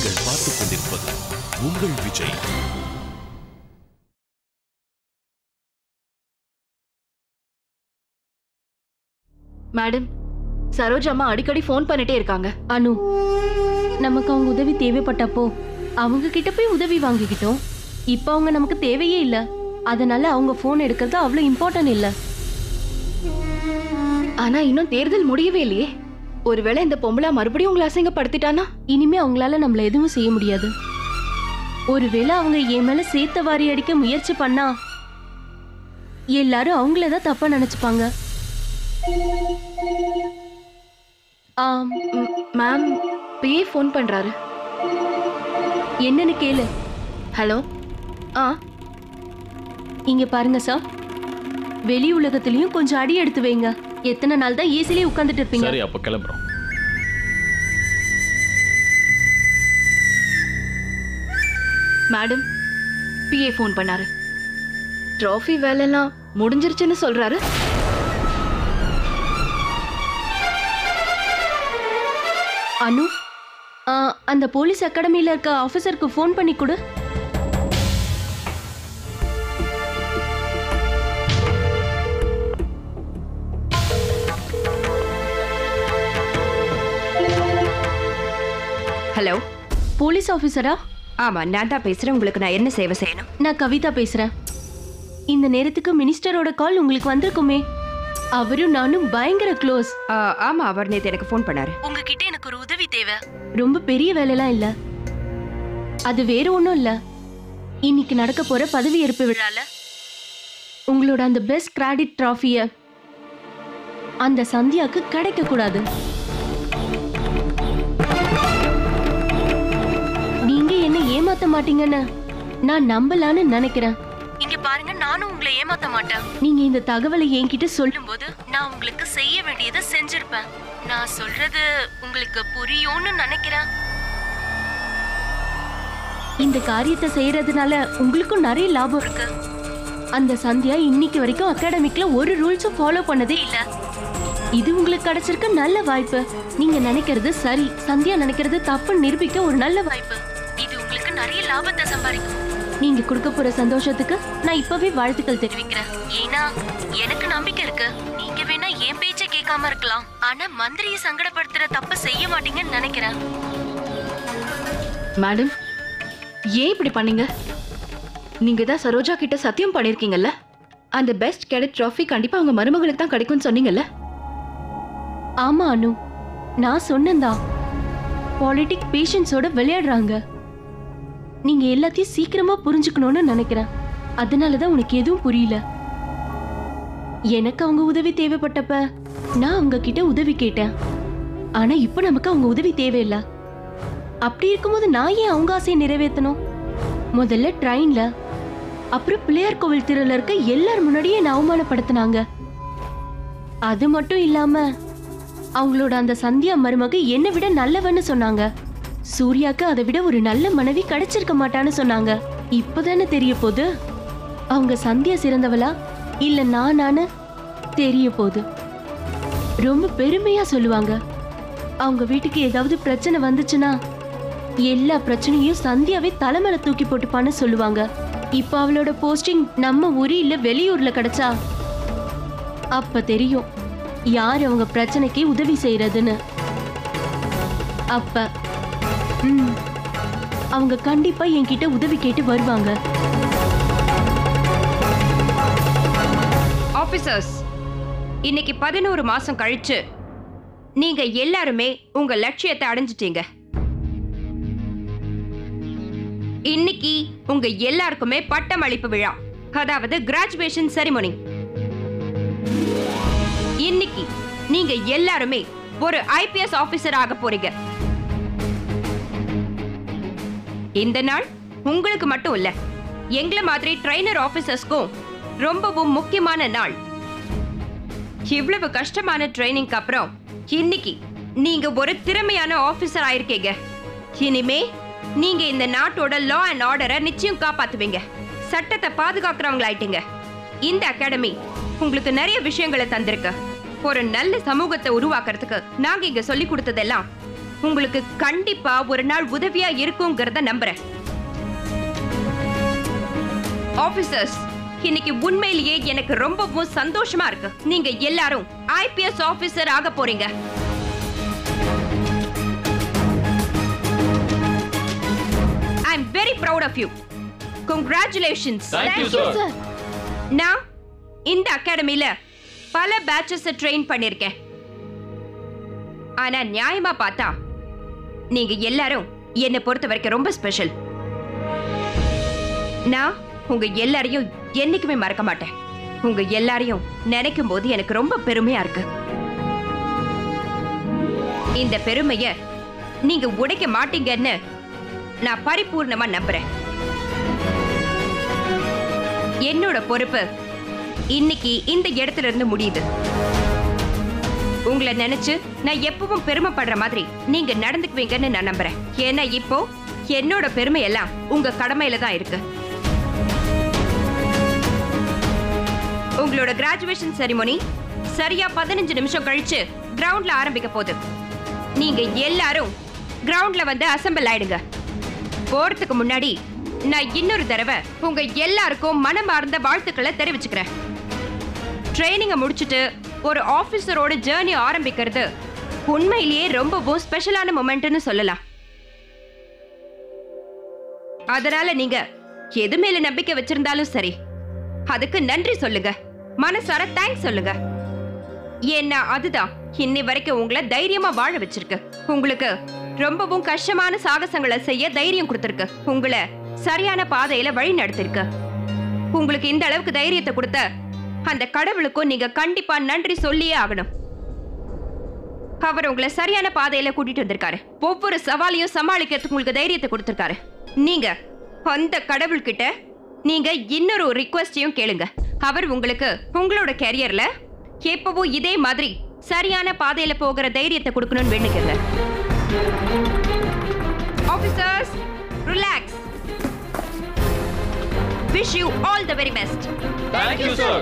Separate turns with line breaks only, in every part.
நீங்கள் பார்த்துக் கொண்டிருப்பது உங்கள் விஜய்.
மேடம் சரோஜ் அம்மா அடிக்கடி ஃபோன் பண்ணிட்டே இருக்காங்க.
அனு நமக்கு அவங்க உதவி தேவைப்பட்டப்போ அவங்க கிட்ட போய் உதவி வாங்கிக்கிட்டோம். இப்போ அவங்க நமக்கு தேவையே இல்ல. அதனால அவங்க ஃபோன் எடுக்கிறது அவ்வளோ இம்பார்ட்டன்ட் இல்ல.
ஆனா இன்னும் தேர்தல் முடியவே இல்லையே. ஒருவேளை இந்த பொம்பளை மறுபடியும் உங்களை அசிங்கப்படுத்திட்டானா?
இனிமே அவங்களால நம்மள எதுவும் செய்ய முடியாது. ஒருவேளை அவங்க என் மேல சேத்த வாரி அடிக்க முயற்சி பண்ணா எல்லாரும் அவங்கள தான் தப்பா நினைச்சுப்பாங்க.
மேம் பிஏ ஃபோன் பண்றாரு.
என்னன்னு கேளு.
ஹலோ? ஆ.
இங்க பாருங்க சார். வெளி உலகத்திலயும் கொஞ்சம் அடி எடுத்து வைங்க. எத்தனை நாள் தான் ஏசிலே உட்கார்ந்துட்டு இருப்பீங்க?
சரி அப்ப கிளம்புறோம்.
மேடம் பிஏ ஃபோன் பண்ணாரு. ட்ராஃபி வேலைலாம் முடிஞ்சிருச்சுன்னு சொல்றாரு.
அனு அந்த போலீஸ் அகாடமில இருக்க ஆபீசருக்கு ஃபோன் பண்ணி கொடு.
ஹலோ.
போலீஸ் ஆபீசரா
ஆமா நான் தான் பேசுறேன். உங்களுக்கு நான் என்ன சேவை செய்யணும்?
நான் கவிதா பேசுறேன். இந்த நேரத்துக்கு மினிஸ்டரோட கால் உங்களுக்கு வந்திருக்குமே. அவரும் நானும் பயங்கர க்ளோஸ்.
ஆமா அவர் நேத்து எனக்கு ஃபோன் பண்ணாரு.
உங்ககிட்ட எனக்கு ஒரு உதவி தேவை. ரொம்ப பெரிய வேலைலாம் இல்ல. அது வேற ஒண்ணும் இல்ல. இன்னைக்கு நடக்க போற பதவியேற்பு விழால உங்களோட அந்த பெஸ்ட் கிரெடிட் டிராஃபிய அந்த சந்தியாக்கு கிடைக்க கூடாது. ஏமாத்த மாட்டீங்கன்னு நான் நம்பலான்னு நினைக்கிறேன். இங்க பாருங்க நானும் உங்களை ஏமாத்த மாட்டேன். நீங்க இந்த தகவலை என்கிட்ட சொல்லும்போது நான் உங்களுக்கு செய்ய வேண்டியதை செஞ்சிருப்பேன். நான் சொல்றது உங்களுக்கு புரியும்னு நினைக்கிறேன். இந்த காரியத்தை செய்யறதுனால உங்களுக்கும் நிறைய லாபம் இருக்கு. அந்த சந்தியா இன்னைக்கு வரைக்கும் அகாடமிக்ல ஒரு ரூல்ஸும் ஃபாலோ பண்ணதே இல்ல. இது உங்களுக்கு கிடைச்சிருக்க நல்ல வாய்ப்பு. நீங்க நினைக்கிறது சரி சந்தியா நினைக்கிறது தப்புன்னு நிரூபிக்க ஒரு நல்ல வாய்ப்பு. உங்களுக்கு நிறைய லாபத்தை சம்பாதிக்கும். நீங்க கொடுக்க போற சந்தோஷத்துக்கு நான் இப்பவே வாழ்த்துக்கள் தெரிவிக்கிறேன். ஏன்னா எனக்கு நம்பிக்கை இருக்கு. நீங்க வேணா என் பேச்ச கேட்காம இருக்கலாம். ஆனா மந்திரியை சங்கடப்படுத்துற தப்பு செய்ய மாட்டீங்கன்னு நினைக்கிறேன்.
மேடம் ஏன் இப்படி பண்ணீங்க? நீங்க தான் சரோஜா கிட்ட சத்தியம் பண்ணிருக்கீங்கல்ல அந்த பெஸ்ட் கேடட் ட்ராஃபி கண்டிப்பா அவங்க மருமகளுக்கு தான் கிடைக்கும்னு சொன்னீங்கல்ல?
ஆமா அனு. நான் சொன்னேன்தான். பாலிட்டிக் பேஷன்ஸோட விளையாடுறாங்க. நீங்க எல்லாத்தையும் சீக்கிரமா புரிஞ்சுக்கணும்னு நினைக்கிறேன். அதனாலதான் உனக்கு எதுவும் புரியல. எனக்கு அவங்க உதவி தேவைப்பட்டப்ப நான் அவங்க கிட்ட உதவி கேட்டேன். ஆனா இப்ப நமக்கு அவங்க உதவி தேவையில்லை. அப்படி இருக்கும்போது நான் ஏன் அவங்க ஆசையை நிறைவேற்றணும் முதல்ல ட்ரெயின்ல அப்புறம் பிள்ளையார் கோவில் திருல இருக்க எல்லார் முன்னாடியே நான் அவமானப்படுத்தினாங்க? அது மட்டும் இல்லாம அவங்களோட அந்த சந்தியா மருமக என்னை விட நல்லவன்னு சொன்னாங்க. சூர்யாக்கு அதை விட ஒரு நல்ல மனைவி கிடைச்சிருக்க மாட்டான்னு சொன்னாங்க. இப்பதானே தெரிய போகுது? அவங்க சந்தியா சிறந்தவளா? இல்ல நானான்னு தெரிய போகுது. ரொம்ப பெருமையா சொல்லுவாங்க. அவங்க வீட்டுக்கு ஏதாவது பிரச்சனை வந்துச்சுன்னா எல்லா பிரச்சனையும் சந்தியாவே தலைமையில தூக்கி போட்டுப்பான்னு சொல்லுவாங்க. இப்ப அவளோட போஸ்டிங் நம்ம ஊரு இல்ல வெளியூர்ல கிடைச்சா? அப்ப தெரியும். யார் அவங்க பிரச்சனைக்கு உதவி செய்யறதுன்னு. அப்ப அவங்க கண்டிப்பா என்கிட்ட உதவி கேட்டு வருவாங்க.
ஆபீசர்ஸ் இன்னைக்கு பதினோரு மாசம் கழிச்சு நீங்க எல்லாருமே உங்க லட்சியத்தை அடைஞ்சிட்டீங்க. இன்னைக்கு உங்க எல்லாருக்குமே பட்டம் அளிப்பு விழா அதாவது கிராஜுவேஷன் செரிமனி இன்னைக்கு நீங்க எல்லாருமே ஒரு ஐபிஎஸ் ஆபீசர் ஆக போறீங்க. இந்த நாள் உங்களுக்கு மட்டும் இல்ல. எங்களை மாதிரி ட்ரைனர் ஆபீசர்ஸ்க்கும் ரொம்பவும் முக்கியமான நாள். இவ்வளவு கஷ்டமான ட்ரைனிங்க்கு அப்புறம் இன்னைக்கு நீங்க ஒரு திறமையான ஆபீசர் ஆயிருக்கீங்க. இனிமே நீங்க இந்த நாட்டோட லா அண்ட் ஆர்டரை நிச்சயம் காப்பாத்துவீங்க. சட்டத்தை பாதுகாக்கிறவங்களாயிட்டீங்க. இந்த அகாடமி உங்களுக்கு நிறைய விஷயங்களை தந்திருக்கு. ஒரு நல்ல சமூகத்தை உருவாக்குறதுக்கு நாங்க இங்க சொல்லி கொடுத்ததெல்லாம் உங்களுக்கு கண்டிப்பா ஒரு நாள் உதவியா இருக்குங்கிறத நம்புறேன். ஆபீசர்ஸ் இன்னைக்கு உண்மையிலேயே எனக்கு ரொம்பவும் சந்தோஷமா இருக்கு. நீங்க எல்லாரும் ஐபிஎஸ் ஆபீசர் ஆக போறீங்க. I am very proud of you congratulations
Thank you, sir.
நான் இந்த அகாடமில பல பேட்சஸ் ட்ரெயின் பண்ணிருக்கேன். ஆனா நியாயமா பார்த்தா நீங்க எல்லாரும் என்னை பொறுத்த வரைக்கும் ரொம்ப ஸ்பெஷல் நான் உங்க எல்லாரையும் என்னைக்குமே மறக்க மாட்டேன். உங்க எல்லாரையும் நினைக்கும் போது எனக்கு ரொம்ப பெருமையா இருக்கு. இந்த பெருமைய நீங்க உடைக்க மாட்டீங்கன்னு நான் பரிபூர்ணமா நம்புறேன். என்னோட பொறுப்பு இன்னைக்கு இந்த இடத்துல இருந்து முடியுது. உங்களை நினைச்சு நான் எப்பவும் பெருமைப்படுற மாதிரி நீங்க நடந்துக்குவீங்கன்னு நான் நம்புறேன். ஏன்னா இப்போ என்னோட பெருமை எல்லாம் உங்க கடமையில தான் இருக்கு. உங்களோட கிராஜுவேஷன் செரிமோனி சரியா பதினஞ்சு நிமிஷம் கழிச்சு கிரவுண்ட்ல ஆரம்பிக்க போகுது. நீங்க எல்லாரும் கிரவுண்ட்ல வந்து அசெம்பிள் ஆயிடுங்க. போறதுக்கு முன்னாடி நான் இன்னொரு தடவை உங்க எல்லாருக்கும் மனமார்ந்த வாழ்த்துக்களை தெரிவிச்சுக்கிறேன். ட்ரைனிங்கை முடிச்சுட்டு ஒரு ஆஃபீஸரோட ஜேர்னி ஆரம்பிக்கிறது. உண்மையிலேயே ரொம்பவும் ஸ்பெஷலான மொமெண்ட்னு சொல்லலாம். அதனால நீங்க எது மேல நம்பிக்கை வச்சிருந்தாலும் சரி அதுக்கு நன்றி சொல்லுங்க. மனசார தேங்க்ஸ் சொல்லுங்க. ஏன்னா அதுதான் இன்னி வரைக்கும் உங்களை தைரியமா வாழ வச்சிருக்கு. உங்களுக்கு ரொம்பவும் கஷ்டமான சாகசங்களை செய்ய தைரியம் கொடுத்துருக்கு. உங்களை சரியான பாதையில வழி நடத்திருக்கு உங்களுக்கு இந்த அளவுக்கு தைரியத்தை கொடுத்த அந்த கடவுளுக்கும் நீங்க கண்டிப்பா நன்றி சொல்லியே ஆகணும். அவர் உங்களை சரியான பாதையில கூட்டிட்டு வந்திருக்காரு. ஒவ்வொரு சவாலையும் சமாளிக்கிறதுக்கு உங்களுக்கு தைரியத்தை கொடுத்திருக்காரு. நீங்க அந்த கடவுள்கிட்ட நீங்க இன்னொரு ரிக்வஸ்டையும் கேளுங்க. அவர் உங்களுக்கு உங்களோட கேரியர்ல எப்பவும் இதே மாதிரி சரியான பாதையில போகிற தைரியத்தை கொடுக்கணும்னு வேண்டுகிறேன் wish you all the very best
Thank you, sir.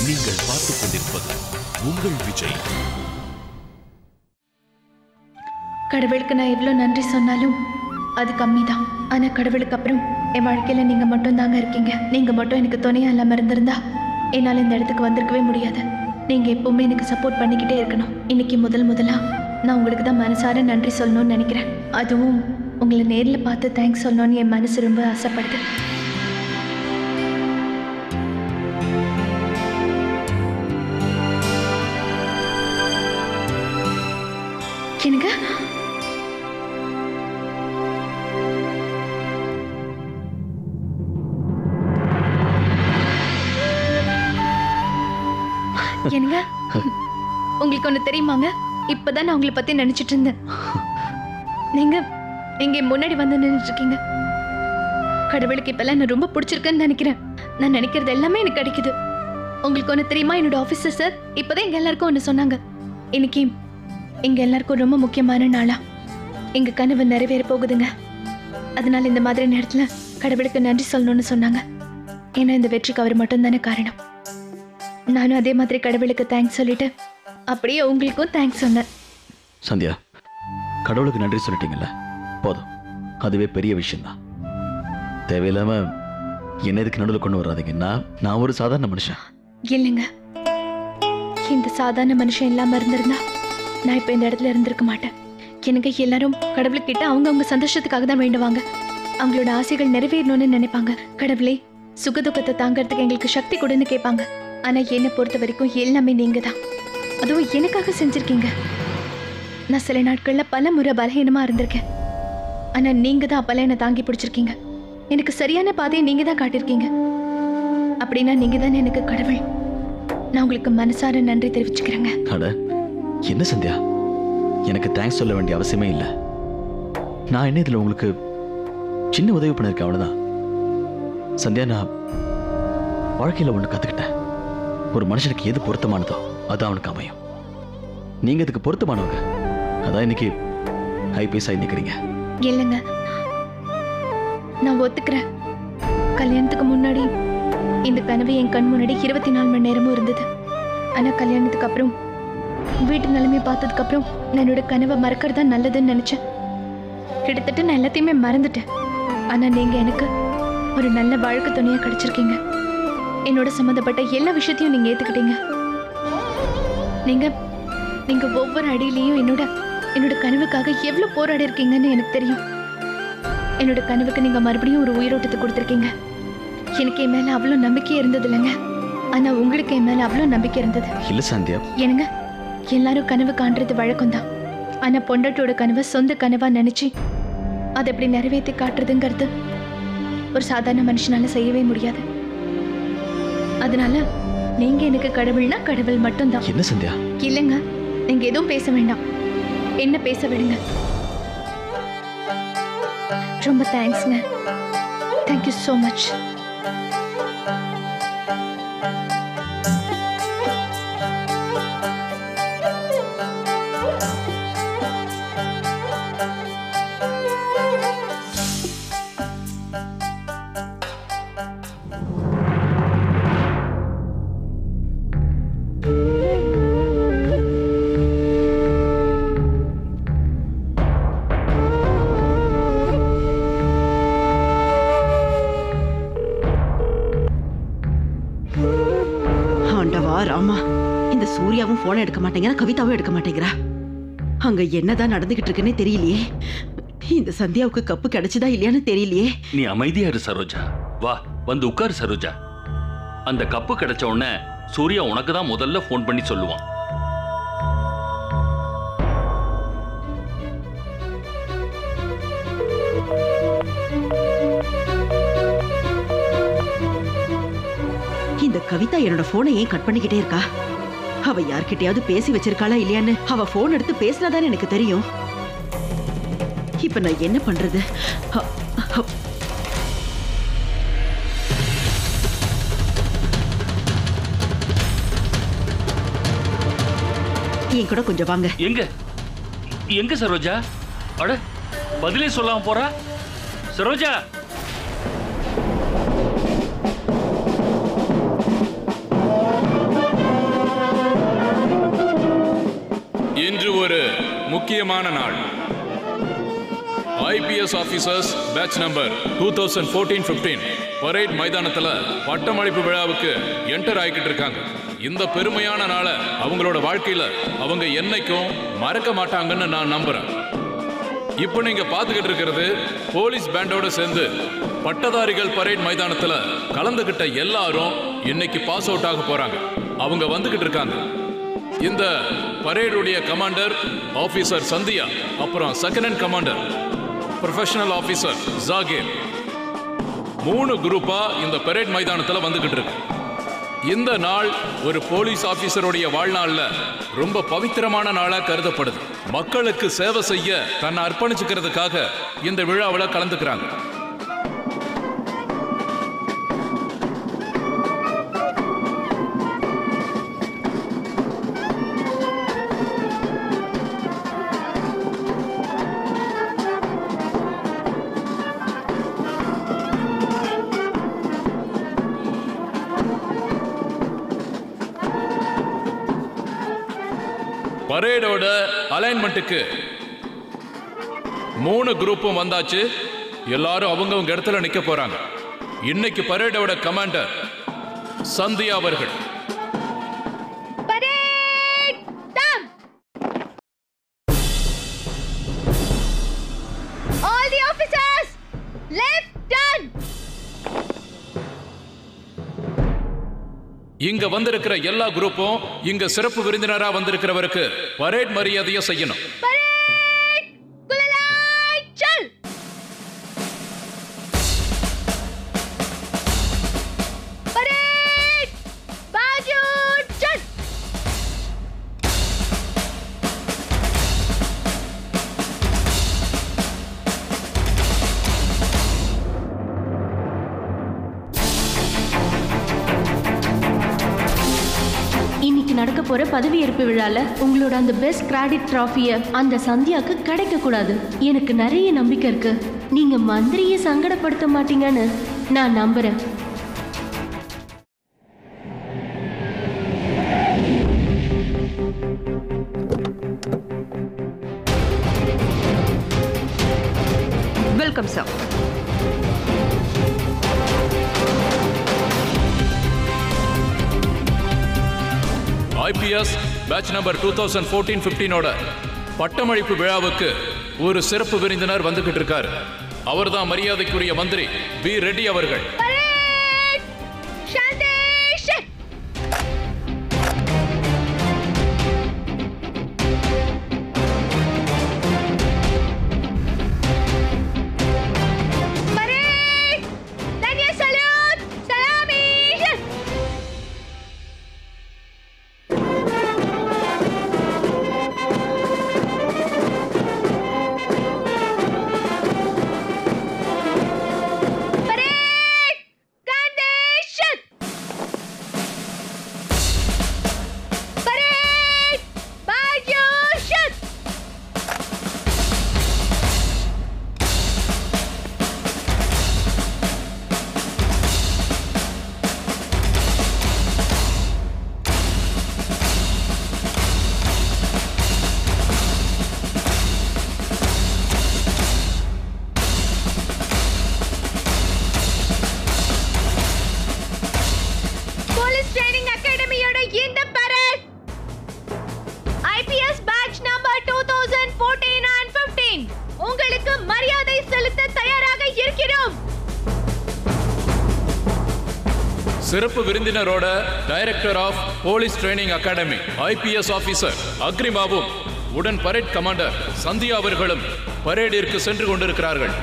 நீங்கள் பார்த்துக் கொண்டிருப்பது உங்கள் விஜய்
கடவுளுக்கு நான் எவ்வளோ நன்றி சொன்னாலும் அது கம்மி தான் ஆனால் கடவுளுக்கு அப்புறம் என் வாழ்க்கையில் நீங்கள் மட்டும் தாங்க இருக்கீங்க. நீங்கள் மட்டும் எனக்கு துணையாக இல்லாமல் இருந்திருந்தா என்னால் இந்த இடத்துக்கு வந்திருக்கவே முடியாது. நீங்கள் எப்பவுமே எனக்கு சப்போர்ட் பண்ணிக்கிட்டே இருக்கணும். இன்னைக்கு முதல் முதலாக நான் உங்களுக்கு தான் மனசார நன்றி சொல்லணும்னு நினைக்கிறேன். அதுவும் உங்களை நேரில் பார்த்து தேங்க்ஸ் சொல்லணும்னு என் மனசு ரொம்ப ஆசைப்படுது. உங்களுக்கு ஒன்று தெரியுமாங்க? இப்பதான் நான் உங்களை பத்தி நினைச்சிட்டு இருந்தேன். நீங்க இங்க முன்னாடி வந்து நின்றுட்டு கடவுளுக்கு இப்பெல்லாம் நான் ரொம்ப பிடிச்சிருக்குன்னு நினைக்கிறேன். நான் நினைக்கிறது எல்லாமே எனக்கு கிடைக்குது. உங்களுக்கு ஒன்று தெரியுமா? என்னோட ஆஃபீஸர் சார் இப்போதான் எங்க எல்லாருக்கும் ஒன்று சொன்னாங்க. இன்னைக்கு எங்க எல்லாருக்கும் ரொம்ப முக்கியமான நாளா. எங்க கனவு நிறைவேற போகுதுங்க. அதனால இந்த மாதிரி நேரத்துல கடவுளுக்கு நன்றி சொல்லணும்னு சொன்னாங்க. ஏன்னா இந்த வெற்றிக்கு அவர் மட்டும்தானே காரணம். நானும் அதே மாதிரி கடவுளுக்கு தேங்க்ஸ் சொல்லிட்டு அப்படியே உங்களுக்கும் தேங்க்ஸ் சொன்னேன்.
சந்தியா கடவுளுக்கு நன்றி சொல்லிட்டீங்கல்ல? போதும். அதுவே பெரிய விஷயம்தான். தேவையில்லாம என்ன இதுக்கு நடுவில் கொண்டு வராதீங்க. நான் நான் ஒரு சாதாரண மனுஷன்.
இல்லைங்க. இந்த சாதாரண மனுஷன் இல்லாம இருந்திருந்தா நான் இப்ப இந்த இடத்துல இருந்திருக்க மாட்டேன். எனக்கு எல்லாரும் கடவுள்கிட்ட அவங்க அவங்க சந்தோஷத்துக்காக தான் வேண்டுவாங்க. அவங்களோட ஆசைகள் நிறைவேறணும்னு நினைப்பாங்க. கடவுளே சுகதுக்கத்தை தாங்கறதுக்கு எங்களுக்கு சக்தி கொடுன்னு கேட்பாங்க. ஆனா என்னை பொறுத்த வரைக்கும் எல்லாமே நீங்க தான் அதுவும் எனக்காக செஞ்சிருக்கீங்க. நான் சில நாட்கள்ல பல முறை பலகீனமா இருந்திருக்கேன். ஆனா நீங்க தான் அப்பெல்லாம் என்னை தாங்கி பிடிச்சிருக்கீங்க. எனக்கு சரியான பாதையை நீங்க தான் காட்டியிருக்கீங்க அப்படின்னா நீங்க தான் எனக்கு கடவுள். நான் உங்களுக்கு மனசார நன்றி தெரிவிச்சுக்கிறேங்க.
அட என்ன சந்தியா? எனக்கு தேங்க்ஸ் சொல்ல வேண்டிய அவசியமே இல்லை. நான் என்ன இதில் உங்களுக்கு சின்ன உதவி பண்ணியிருக்கேன் அவ்வளோதான் சந்தியா நான் வாழ்க்கையில் ஒன்று கற்றுக்கிட்டேன் ஒரு மனுஷனுக்கு எது பொருத்தமானதோ. அது அவனுக்கு அமையும் நீங்கள் இதுக்கு பொருத்தமானவங்க. அதான் இன்னைக்கு ஹை பேஸ் ஆகி
இல்லைங்க. நான் ஒத்துக்கிறேன். கல்யாணத்துக்கு முன்னாடி இந்த கனவு என் கண் முன்னாடி இருபத்தி நாலு மணி நேரமும் இருந்தது. ஆனா கல்யாணத்துக்கு அப்புறம் வீட்டு நிலைமையை பார்த்ததுக்கு அப்புறம் நான் என்னோட கனவை மறக்கிறது தான் நல்லதுன்னு நினைச்சேன். கிட்டத்தட்ட நான் எல்லாத்தையுமே மறந்துட்டேன். ஆனா நீங்க எனக்கு ஒரு நல்ல வாழ்க்கை துணையா கிடைச்சிருக்கீங்க. என்னோட சம்மந்தப்பட்ட எல்லா விஷயத்தையும் நீங்க ஏத்துக்கிட்டீங்க. நீங்க நீங்க ஒவ்வொரு அடியிலையும் என்னோட என்னோட கனவுக்காக எவ்வளவு போராடி இருக்கீங்கன்னு எனக்கு தெரியும். என்னோட கனவுக்கு நீங்க மறுபடியும் ஒரு உயிரோட்டத்தை கொடுத்துருக்கீங்க. எனக்கு என் மேல அவ்வளோ நம்பிக்கை இருந்தது இல்லைங்க. ஆனா உங்களுக்கு என் மேல அவ்வளோ நம்பிக்கை இருந்தது.
இல்லை சந்தியா.
என்னங்க? எல்லாரும் கனவு காண்றது வழக்கம்தான். ஆனா பொண்டாட்டியோட கனவை சொந்த கனவா நினைச்சு அதை எப்படி நிறைவேற்றி காட்டுறதுங்கிறது ஒரு சாதாரண மனுஷனால செய்யவே முடியாது. அதனால நீங்க எனக்கு கடவுள்னா கடவுள் மட்டும்தான்.
என்ன சந்தியா?
இல்லைங்க நீங்க எதுவும் பேச வேண்டாம். என்ன பேச விடுங்க. ரொம்ப தேங்க்ஸ்ங்க தேங்க்யூ ஸோ மச்
சூர்யாவும் போனை எடுக்க மாட்டேங்கிறா கவிதாவும் எடுக்க மாட்டேங்கிறா. அங்க என்னதான் நடந்துகிட்டு இருக்குன்னே தெரியலையே. இந்த சந்தியாவுக்கு கப்பு கிடைச்சதா இல்லையான்னு தெரியலையே.
நீ அமைதியா இரு சரோஜா. வா வந்து உட்காரு சரோஜா. அந்த கப்பு கிடைச்ச உடனே சூர்யா உனக்கு தான் முதல்ல ஃபோன் பண்ணி சொல்லுவான்.
இந்த கவிதா என்னோட போனை ஏன் கட் பண்ணிக்கிட்டே இருக்கா? அவ யார்கிட்டயாவது பேசி வச்சிருக்காளா இல்லையான்னு அவ போன் எடுத்து பேசினாதானே எனக்கு தெரியும். இப்ப நான் என்ன பண்றது? என் கூட கொஞ்சம் வாங்க.
எங்க? எங்க சரோஜா? அட பதிலே சொல்லாம போறா? சரோஜா!
முக்கியமான நாள். IPS officers batch number two thousand fourteen fifteen parade மைதானத்தில் பட்டமளிப்பு விழாவுக்கு என்டர் ஆகிக்கிட்டு இருக்காங்க. இந்த பெருமையான நாளை அவங்களோட வாழ்க்கையில் அவங்க என்னைக்கும் மறக்க மாட்டாங்கன்னு நான் நம்புகிறேன் இப்போ நீங்கள் பார்த்துக்கிட்டு இருக்கிறது போலீஸ் பேண்டோட சேர்ந்து பட்டதாரிகள் பரேட் மைதானத்தில் கலந்துக்கிட்ட எல்லாரும் இன்னைக்கு பாஸ் அவுட் ஆக போகிறாங்க அவங்க வந்துக்கிட்டு இருக்காங்க. இந்த பரேடுடைய கமாண்டர் ஆபீசர் சந்தியா அப்புறம் செகண்ட் கமாண்டர் ப்ரொஃபஷனல் ஆபீசர் ஜாகேர் மூணு குரூப்பா இந்த பரேட் மைதானத்துல வந்துகிட்டு இருக்கு. இந்த நாள் ஒரு போலீஸ் ஆபீசருடைய வாழ்நாள்ல ரொம்ப பவித்திரமான நாளா கருதப்படுது. மக்களுக்கு சேவை செய்ய தன்னை அர்ப்பணிச்சுக்கிறதுக்காக இந்த விழாவில் கலந்துக்கிறாங்க. பரேடோட அலைன்மெண்ட்டுக்கு மூணு குரூப்பும் வந்தாச்சு. எல்லாரும் அவங்கவுங்க இடத்துல நிக்க போறாங்க. இன்னைக்கு பரேடோட கமாண்டர் சந்தியா அவர்கள்.
All the officers, left!
இங்க வந்திருக்கிற எல்லா குரூப்பும் இங்க சிறப்பு விருந்தினரா வந்திருக்கிறவருக்கு பரேட் மரியாதையை செய்யணும்.
பதவியேற்பு விழால உங்களோட அந்த பெஸ்ட் கிரெடிட் ட்ராஃபிய அந்த சந்தியாக்கு கிடைக்க கூடாது எனக்கு நிறைய நம்பிக்கை இருக்கு. நீங்க மந்திரியை சங்கடப்படுத்த மாட்டீங்கன்னு நான் நம்புறேன்.
Batch number two thousand fourteen ஃபிஃப்டீனோட பட்டமளிப்பு விழாவுக்கு ஒரு சிறப்பு விருந்தினர் வந்துகிட்டு இருக்காரு அவர்தான் மரியாதைக்குரிய மந்திரி பி ரெட்டி அவர்கள். சிறப்பு விருந்தினரோட director of police training academy IPS officer அக்ரிமாவும் உடன் பரேட் கமாண்டர் சந்தியா அவர்களும் பரேடிற்கு சென்று கொண்டிருக்கிறார்கள்.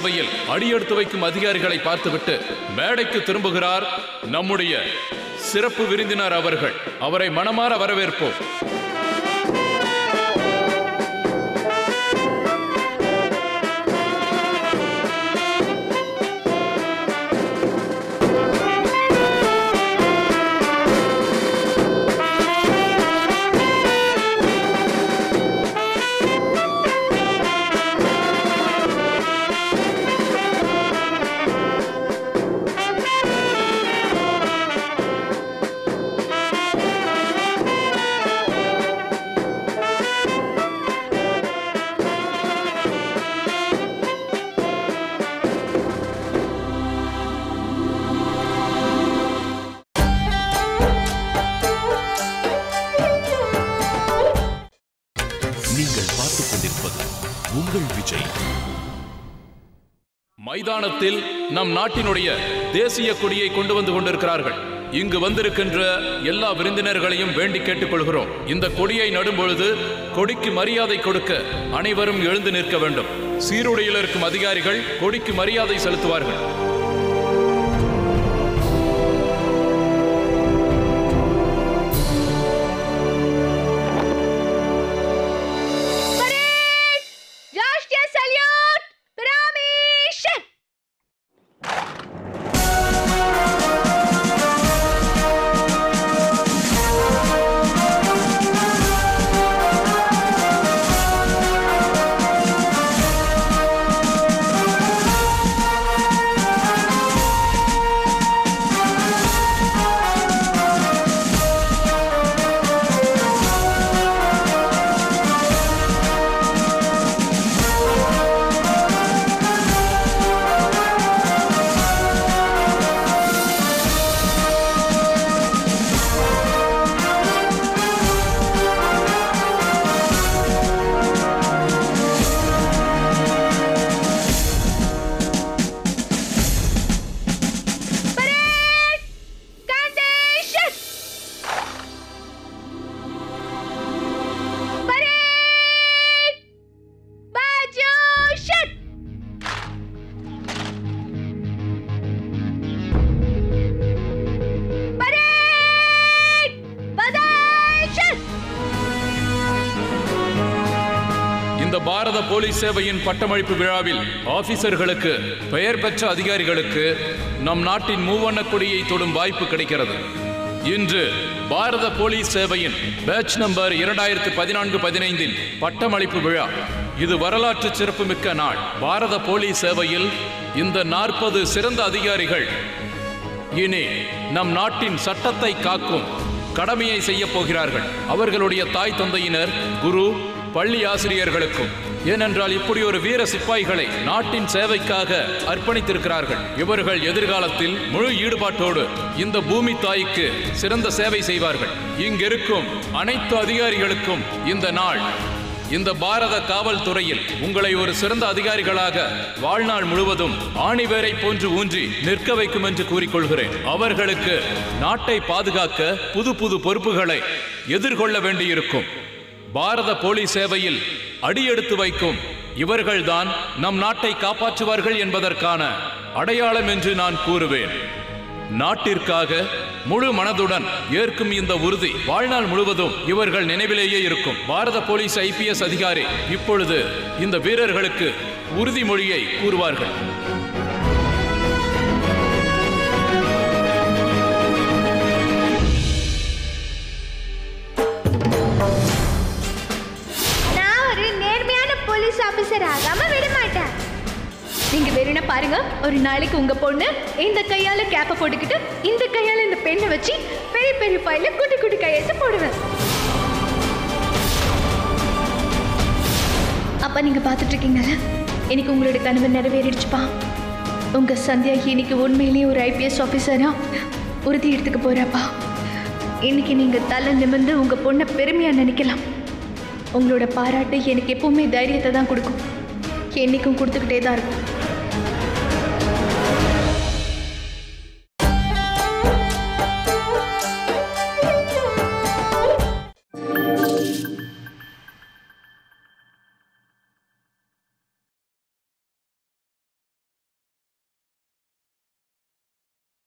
சேவையில் அடியெடுத்து வைக்கும் அதிகாரிகளை பார்த்துவிட்டு மேடைக்கு திரும்புகிறார் நம்முடைய சிறப்பு விருந்தினர் அவர்கள். அவரை மனமாற வரவேற்போம். மைதானத்தில் நம் நாட்டினுடைய தேசிய கொடியை கொண்டு வந்து கொண்டிருக்கிறார்கள். இங்கு வந்திருக்கின்ற எல்லா விருந்தினர்களையும் வேண்டி கேட்டுக்கொள்கிறோம். இந்த கொடியை நடும்பொழுது கொடிக்கு மரியாதை கொடுக்க அனைவரும் எழுந்து நிற்க வேண்டும். சீருடையில் இருக்கும் அதிகாரிகள் கொடிக்கு மரியாதை செலுத்துவார்கள். பாரத சேவையின் பட்டமளிப்பு விழாவில் ஆபீசர்களுக்கு பெயர் பெற்ற அதிகாரிகளுக்கு நம் நாட்டின் மூவண்ண கொடியை தொடும் வாய்ப்பு கிடைக்கிறது. இன்று பாரத போலீஸ் சேவையின் பேட்ச் நம்பர் இரண்டாயிரத்து பதினான்கு பதினைந்தின் பட்டமளிப்பு விழா. இது வரலாற்று சிறப்புமிக்க நாள். பாரத போலீஸ் சேவையில் இந்த நாற்பது சிறந்த அதிகாரிகள் இனி நம் நாட்டின் சட்டத்தை காக்கும் கடமையை செய்ய போகிறார்கள். அவர்களுடைய தாய் தந்தையினர் குரு பள்ளி ஆசிரியர்களுக்கும் ஏனென்றால் இப்படி ஒரு வீர சிப்பாய்களை நாட்டின் சேவைக்காக அர்ப்பணித்திருக்கிறார்கள். இவர்கள் எதிர்காலத்தில் முழு ஈடுபாட்டோடு இந்த பூமி தாய்க்கு சிறந்த சேவை செய்வார்கள். இங்கிருக்கும் அனைத்து அதிகாரிகளுக்கும் இந்த நாள் இந்த பாரத காவல்துறையில் உங்களை ஒரு சிறந்த அதிகாரிகளாக வாழ்நாள் முழுவதும் ஆணிவேரை போன்று ஊன்றி நிற்க வைக்கும் என்று கூறிக்கொள்கிறேன். அவர்களுக்கு நாட்டை பாதுகாக்க புது புது பொறுப்புகளை எதிர்கொள்ள வேண்டியிருக்கும். பாரத போலீஸ் சேவையில் அடியெடுத்து வைக்கும். இவர்கள்தான் நம் நாட்டை காப்பாற்றுவார்கள் என்பதற்கான அடையாளம் என்று நான் கூறுவேன். நாட்டிற்காக முழு மனதுடன் ஏற்கும் இந்த உறுதி வாழ்நாள் முழுவதும் இவர்கள் நினைவிலேயே இருக்கும். பாரத போலீஸ் ஐபிஎஸ் அதிகாரி இப்பொழுது இந்த வீரர்களுக்கு உறுதிமொழியை கூறுவார்கள்.
போலீஸ் ஆபீசர் ஆகாம விட மாட்டேன்
நீங்க வேணும்னா பாருங்க? ஒரு நாளைக்கு உங்க பொண்ணு இந்த கையால கேப்பை போட்டுக்கிட்டு இந்த கையால இந்த பெண்ணை வச்சு பெரிய பெரிய பாயில குட்டி குட்டி கையெழுத்து போடுவேன். அப்ப நீங்க பாத்துட்டு இருக்கீங்கல்ல? இன்னைக்கு உங்களோட கனவு நிறைவேறிடுச்சுப்பா. உங்க சந்தியா இன்னைக்கு உண்மையிலேயே ஒரு ஐபிஎஸ் ஆஃபீஸரா உறுதி எடுத்துக்க போறாப்பா. இன்னைக்கு நீங்க தலை நிமிர்ந்து உங்க பொண்ணை பெருமையா நினைக்கலாம். உங்களோட பாராட்டு எனக்கு எப்பவுமே தைரியத்தை தான் கொடுக்கும். என்றைக்கும் கொடுத்துக்கிட்டே தான் இருக்கும்.